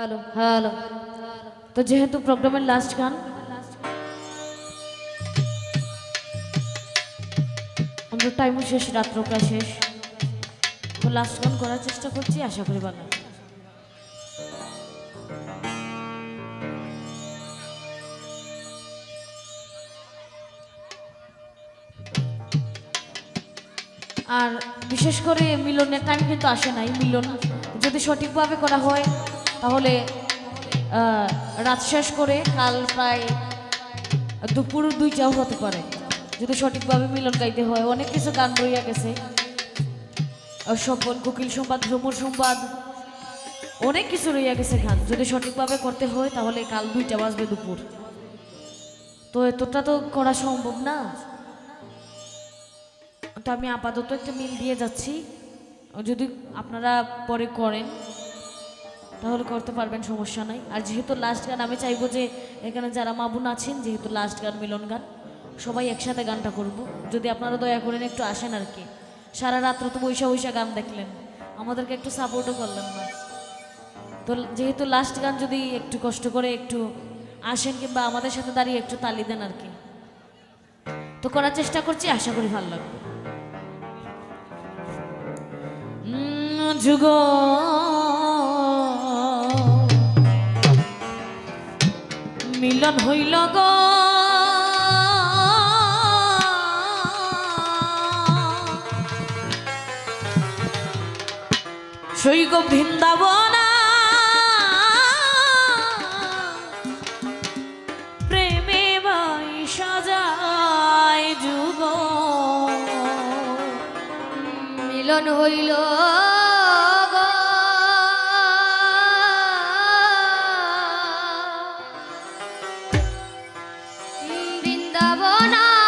Hello hello তো যেহেতু প্রোগ্রামের লাস্ট গান, আমরা টাইমও শেষ রাত্র প্রায় শেষ তো লাস্ট গান করার চেষ্টা করছি, আশা করি লাগবে। আর বিশেষ করে মিলনের টাইম কিন্তু আসে নাই, মিলন যদি সঠিকভাবে করা হয় তাহলে রাত শেষ করে কাল প্রায় দুপুর দুইটাও হতে পারে। যদি সঠিকভাবে মিলন গাইতে হয়, অনেক কিছু গান রইয়া গেছে। সফল কোকিল সংবাদ ভ্রমণ সংবাদ, অনেক কিছু রইয়া গেছে গান। যদি সঠিকভাবে করতে হয়, তাহলে কাল দুইটা বাজবে দুপুর। তো এতটা তো করা সম্ভব না। তো আমি আপাতত একটা মিল দিয়ে যাচ্ছি। যদি আপনারা পরে করেন তাহলে করতে পারবেন, সমস্যা নাই। আর যেহেতু লাস্ট গান, আমি চাইব যে এখানে যারা মাবুন আছেন, যেহেতু লাস্ট গান, মিলন গান, সবাই একসাথে গানটা করব যদি আপনারা দয়া করেন একটু আসেন আর কি। সারা রাত্র তো বৈশা বৈশা গান দেখলেন। আমাদেরকে একটু সাপোর্টও করলেন না। তো যেহেতু লাস্ট গান যদি একটু কষ্ট করে একটু আসেন কিংবা আমাদের সাথে দাঁড়িয়ে একটু তালি দেন আর কি। তো করার চেষ্টা করছি, আশা করি ভালো লাগবে। যুগ মিলন হইল গো। সৈগ বৃন্দাবনা। প্রেমে বাই সাজায় যুগ। মিলন হইল বৃন্দাবন আজ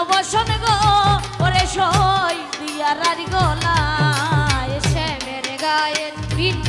নবসন গো ওরে সই দুই আর গলায়। শ্যামের গায়ের ভিন্ন